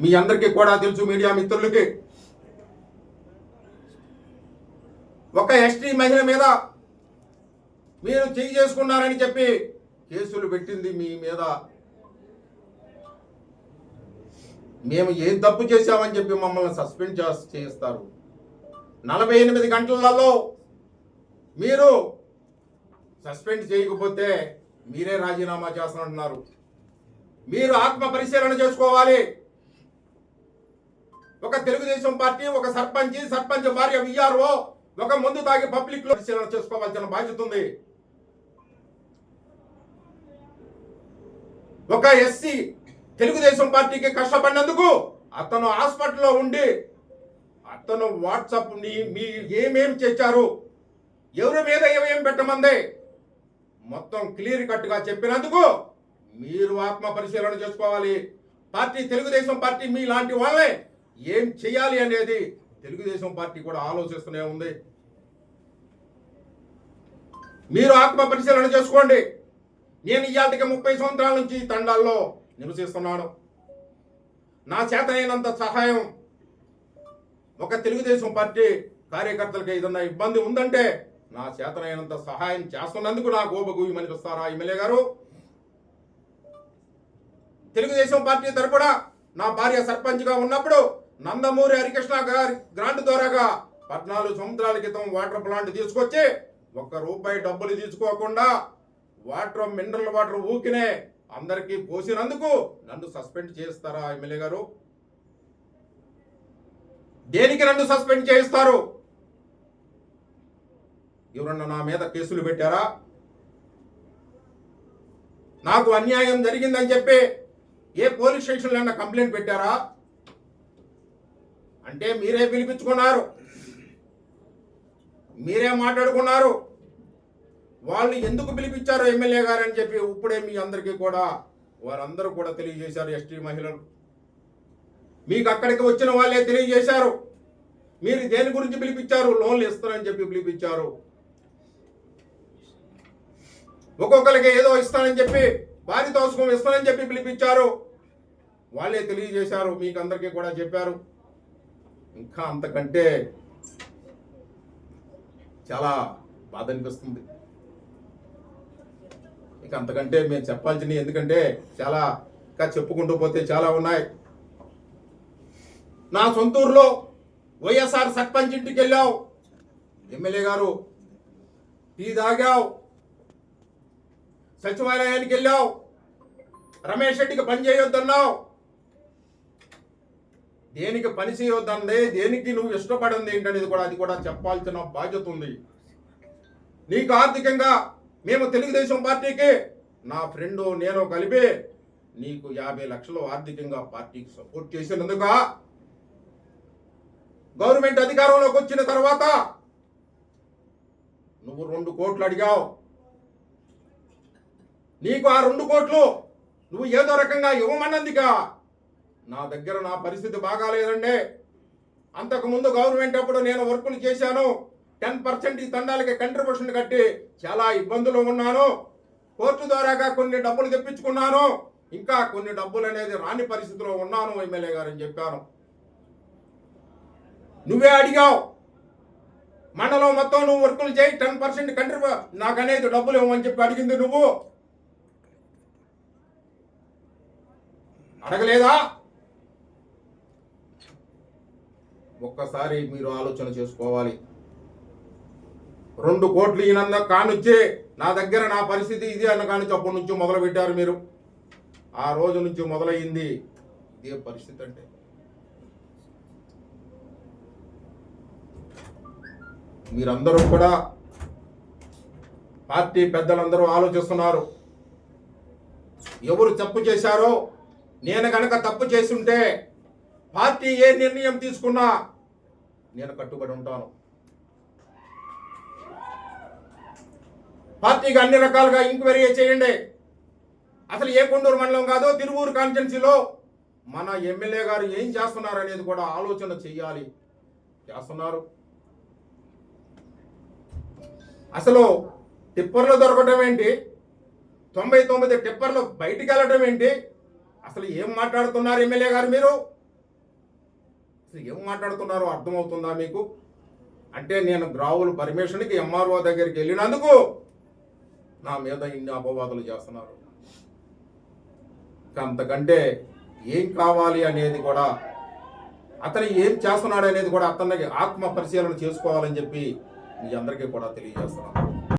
మీ అందరికీ కూడా తెలుసు మీడియా మిత్రులకి. ఒక ఎస్టీ మహిళ మీద మీరు చెయ్యి చేసుకున్నారని చెప్పి కేసులు పెట్టింది మీ మీద. మేము ఏం తప్పు చేశామని చెప్పి మమ్మల్ని సస్పెండ్ చేస్- చేస్తారు. నలభై ఎనిమిది గంటలలో మీరు సస్పెండ్ చేయకపోతే మీరే రాజీనామా చేస్తానంటున్నారు మీరు ఆత్మ పరిశీలన చేసుకోవాలి. ఒక తెలుగుదేశం పార్టీ ఒక సర్పంచ్ సర్పంచ్ భార్య విఆర్ఓ ఒక ముందు తాగి పబ్లిక్లో పరిశీలన చేసుకోవాల్సిన బాధ్యత ఉంది. ఒక ఎస్సీ తెలుగుదేశం పార్టీకి కష్టపడినందుకు అతను హాస్పిటల్లో ఉండి అతను వాట్సాప్ని మీ ఏమేం చేశారు ఎవరి మీద ఏమేం పెట్టమంది మొత్తం క్లియర్ కట్గా చెప్పినందుకు మీరు ఆత్మ పరిశీలన చేసుకోవాలి. పార్టీ తెలుగుదేశం పార్టీ మీ లాంటి వాళ్ళే ఏం చేయాలి అనేది తెలుగుదేశం పార్టీ కూడా ఆలోచిస్తూనే ఉంది. మీరు ఆత్మ పరిశీలన చేసుకోండి. నేను ఇవాటికి ముప్పై సంవత్సరాల నుంచి తండాల్లో నివసిస్తున్నాను. నా చేతనైనంత సహాయం ఒక తెలుగుదేశం పార్టీ కార్యకర్తలకు ఏదన్నా ఇబ్బంది ఉందంటే నా చేతనైనంత సహాయం చేస్తున్నందుకు నా గోబగు మనిపిస్తారా ఎమ్మెల్యే గారు తెలుగుదేశం పార్టీ తరపున నా భార్య సర్పంచ్గా ఉన్నప్పుడు నందమూరి హరికృష్ణ గారి గ్రాంట్ ద్వారాగా పద్నాలుగు సంవత్సరాల క్రితం వాటర్ ప్లాంట్ తీసుకొచ్చి ఒక్క రూపాయి డబ్బులు తీసుకోకుండా వాటర్ మినరల్ వాటర్ ఊకినే అందరికీ పోసినందుకు నన్ను సస్పెండ్ చేస్తారా ఎమ్మెల్యే గారు? దేనికి నన్ను సస్పెండ్ చేయిస్తారు? ఎవరన్నా నా మీద కేసులు పెట్టారా? నాకు అన్యాయం జరిగిందని చెప్పి ఏ పోలీస్ స్టేషన్లో కంప్లైంట్ పెట్టారా? అంటే మీరే పిలిపించుకున్నారు. మీరే మాట్లాడుకున్నారు. వాళ్ళు ఎందుకు పిలిపించారు ఎమ్మెల్యే గారు అని చెప్పి ఇప్పుడే మీ అందరికీ కూడా వారందరూ కూడా తెలియజేశారు ఎస్టీ మహిళలు. మీకు అక్కడికి వచ్చిన వాళ్ళే తెలియజేశారు. మీరు దేని గురించి పిలిపించారు? లోన్లు ఇస్తారని చెప్పి పిలిపించారు. ఒక్కొక్కరికి ఏదో ఇస్తానని చెప్పి భారీ తోసుకం ఇస్తానని చెప్పి పిలిపించారు. వాళ్ళే తెలియజేశారు మీకు అందరికీ కూడా చెప్పారు. ఇంకా అంతకంటే చాలా బాధ అనిపిస్తుంది. ఇక అంతకంటే మేము చెప్పాల్సినవి ఎందుకంటే చాలా ఇంకా చెప్పుకుంటూ పోతే చాలా ఉన్నాయి. నా సొంతూరులో వైఎస్ఆర్ సర్పంచ్ ఇంటికి వెళ్ళావు. ఎమ్మెల్యే గారు టీ తాగావు. సచివాలయానికి వెళ్ళావు. రమేష్ రెడ్డికి పని చేయొద్దన్నావు. దేనికి పని చేయొద్దందే దేనికి నువ్వు ఇష్టపడింది ఏంటనేది కూడా అది కూడా చెప్పాల్సిన బాధ్యత ఉంది. నీకు ఆర్థికంగా మేము తెలుగుదేశం పార్టీకి నా ఫ్రెండు నేను కలిపి నీకు యాభై లక్షలు ఆర్థికంగా పార్టీకి సపోర్ట్ చేసినందుక గవర్నమెంట్ అధికారంలోకి వచ్చిన తర్వాత నువ్వు రెండు కోట్లు అడిగావు. నీకు ఆ రెండు కోట్లు నువ్వు ఏదో రకంగా ఇవ్వమన్నందుకా నా దగ్గర నా పరిస్థితి బాగాలేదండి అంతకుముందు గవర్నమెంట్ అప్పుడు నేను వర్కులు చేశాను. టెన్ పర్సెంట్ ఈ తండాలకి కంట్రిబ్యూషన్ కట్టి చాలా ఇబ్బందులు ఉన్నాను. కోర్టు ద్వారాగా కొన్ని డబ్బులు తెప్పించుకున్నాను. ఇంకా కొన్ని డబ్బులు అనేది రాని పరిస్థితిలో ఉన్నాను ఎమ్మెల్యే గారు అని చెప్పాను. నువ్వే అడిగావు. మండలం మొత్తం నువ్వు వర్కులు చేయి టెన్ పర్సెంట్ కంట్రిబ్యూ నాకు అనేది డబ్బులు ఇవ్వమని చెప్పి అడిగింది నువ్వు. అడగలేదా? ఒక్కసారి మీరు ఆలోచన చేసుకోవాలి. రెండు కోట్లు ఈయనన్న కానుంచి నా దగ్గర నా పరిస్థితి ఇది అన్న కానుంచి అప్పటి నుంచి మొదలు పెట్టారు మీరు. ఆ రోజు నుంచి మొదలయ్యింది ఇదే పరిస్థితి అంటే. మీరందరూ కూడా పార్టీ పెద్దలందరూ ఆలోచిస్తున్నారు. ఎవరు తప్పు చేశారో నేను కనుక తప్పు చేస్తుంటే పార్టీ ఏ నిర్ణయం తీసుకున్నా నేను కట్టుబడి ఉంటాను. పార్టీకి అన్ని రకాలుగా ఎంక్వైరీ చేయండి. అసలు ఏ కొండూరు మండలం కాదో తిరువూరు కాన్స్టిట్యున్సీలో మన ఎమ్మెల్యే గారు ఏం చేస్తున్నారు అనేది కూడా ఆలోచన చెయ్యాలి చేస్తున్నారు. అసలు టిప్పర్లు దొరకటం ఏంటి? తొంభై తొమ్మిది టిప్పర్లు బయటికి వెళ్ళటం ఏంటి? అసలు ఏం మాట్లాడుతున్నారు ఎమ్మెల్యే గారు మీరు? అసలు ఏం మాట్లాడుతున్నారో? అర్థమవుతుందా మీకు? అంటే నేను గ్రావుల పర్మిషన్కి ఎంఆర్ఓ దగ్గరికి వెళ్ళినందుకు నా మీద ఇన్ని అపవాదులు చేస్తున్నారు. అంతకంటే ఏం కావాలి అనేది కూడా అతను ఏం చేస్తున్నాడు అనేది కూడా అతనికి ఆత్మ పరిశీలన చేసుకోవాలని చెప్పి మీ అందరికీ కూడా తెలియజేస్తున్నాను.